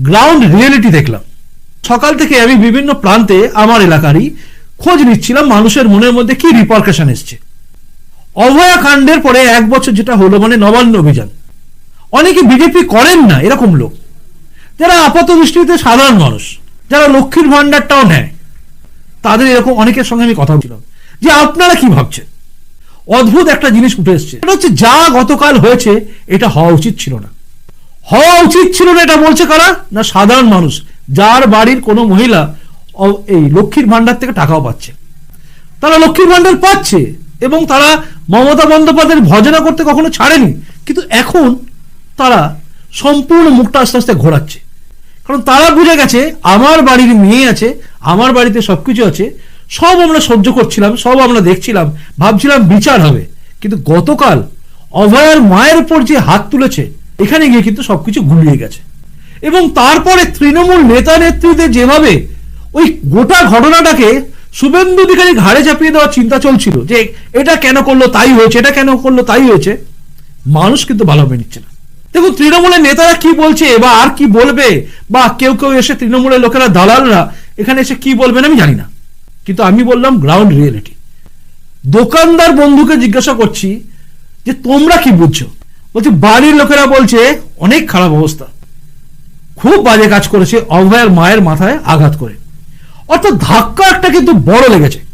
Ground reality দেখলাম। সকাল থেকে আমি বিভিন্ন প্রান্তে আমার এলাকারই খোঁজ নিচ্ছিলাম মানুষের মনের মধ্যে কি রিপার্কেশন এসছে। অভয়া কাণ্ডের পরে এক বছর যেটা হলো মানে নবান্ন অভিযান। অনেকে বিজেপি করেন না, এরকম লোক। যারা আপাত দৃষ্টিতে সাধারণ মানুষ, যারা লক্ষ্মীর ভান্ডারটাও নেয় তাদের এরকম অনেকের সঙ্গে আমি কথা বলছিলাম। যে আপনারা কি ভাবছেন? অদ্ভুত একটা জিনিস উঠে এসছে। এটা হচ্ছে যা গতকাল হয়েছে, এটা হওয়া উচিত ছিল না। হওয়া উচিত ছিল না এটা বলছে কারা? না, সাধারণ মানুষ। যার বাড়ির কোনো মহিলা এই লক্ষ্মীর ভান্ডার থেকে টাকাও পাচ্ছে। তারা লক্ষ্মীর ভান্ডার পাচ্ছে এবং তারা মমতা বন্দ্যোপাধ্যায়ের ভজনা করতে কখনো ছাড়েনি। কিন্তু এখন তারা সম্পূর্ণ মুখটা আস্তে আস্তে ঘোরাচ্ছে। কারণ তারা বুঝে গেছে, আমার বাড়ির মেয়ে আছে, আমার বাড়িতে সব কিছু আছে, সব আমরা সহ্য করছিলাম, সব আমরা দেখছিলাম, ভাবছিলাম বিচার হবে। কিন্তু গতকাল অভয়ার মায়ের উপর যে হাত তুলেছে এখানে গিয়ে কিন্তু সবকিছু গুলিয়ে গেছে। এবং তারপরে তৃণমূল নেতা নেত্রীদের যেভাবে ওই গোটা ঘটনাটাকে শুভেন্দু অধিকারী ঘাড়ে চাপিয়ে দেওয়ার চিন্তা চলছিল যে এটা কেন করল, তাই হয়েছে, এটা কেন করল, তাই হয়েছে, মানুষ কিন্তু ভালোভাবে নিচ্ছে না। দেখুন, তৃণমূলের নেতারা কি বলছে বা আর কি বলবে, বা কেউ কেউ এসে তৃণমূলের লোকেরা, দালালরা, এখানে এসে কি বলবেন আমি জানি না। কিন্তু আমি বললাম গ্রাউন্ড রিয়েলিটি দোকানদার বন্ধুকে জিজ্ঞাসা করছি যে তোমরা কি বুঝছ? বলছে, বাড়ির লোকেরা বলছে, অনেক খারাপ অবস্থা। খুব বাজে কাজ করেছে, অভয়ের মায়ের মাথায় আঘাত করে। অর্থাৎ ধাক্কা একটা কিন্তু বড় লেগেছে।